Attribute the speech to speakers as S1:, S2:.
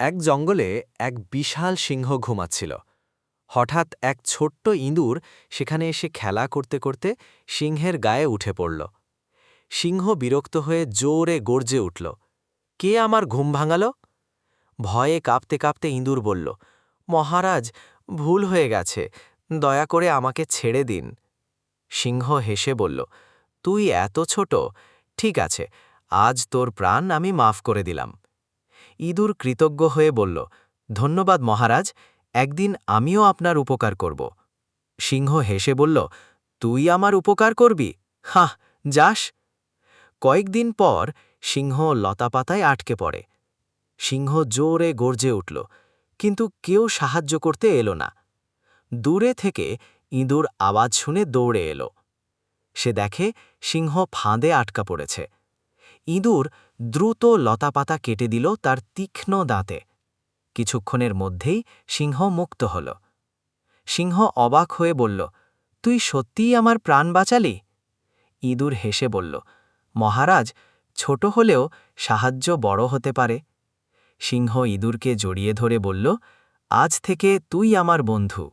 S1: এক জঙ্গলে এক বিশাল সিংহ ঘুমাচ্ছিল। হঠাৎ এক ছোট্ট ইঁদুর সেখানে এসে খেলা করতে করতে সিংহের গায়ে উঠে পড়ল। সিংহ বিরক্ত হয়ে জোরে গর্জে উঠল, কে আমার ঘুম ভাঙাল? ভয়ে কাঁপতে কাঁপতে ইঁদুর বলল, মহারাজ, ভুল হয়ে গেছে, দয়া করে আমাকে ছেড়ে দিন। সিংহ হেসে বলল, তুই এত ছোট, ঠিক আছে, আজ তোর প্রাণ আমি মাফ করে দিলাম। ইঁদুর কৃতজ্ঞ হয়ে বলল, ধন্যবাদ মহারাজ, একদিন আমিও আপনার উপকার করব। সিংহ হেসে বলল, তুই আমার উপকার করবি? হাহ, যাস। কয়েকদিন পর সিংহ লতাপাতায় আটকে পড়ে। সিংহ জোরে গর্জে উঠল, কিন্তু কেউ সাহায্য করতে এলো না। দূরে থেকে ইঁদুর আওয়াজ শুনে দৌড়ে এলো। সে দেখে সিংহ ফাঁদে আটকা পড়েছে। ইঁদুর দ্রুত লতাপাতা কেটে দিল তার তীক্ষ্ণ দাঁতে। কিছুক্ষণের মধ্যেই সিংহ মুক্ত হল। সিংহ অবাক হয়ে বলল, তুই সত্যিই আমার প্রাণ বাঁচালি? ইঁদুর হেসে বলল, মহারাজ, ছোট হলেও সাহায্য বড় হতে পারে। সিংহ ইঁদুরকে জড়িয়ে ধরে বলল, আজ থেকে তুই আমার বন্ধু।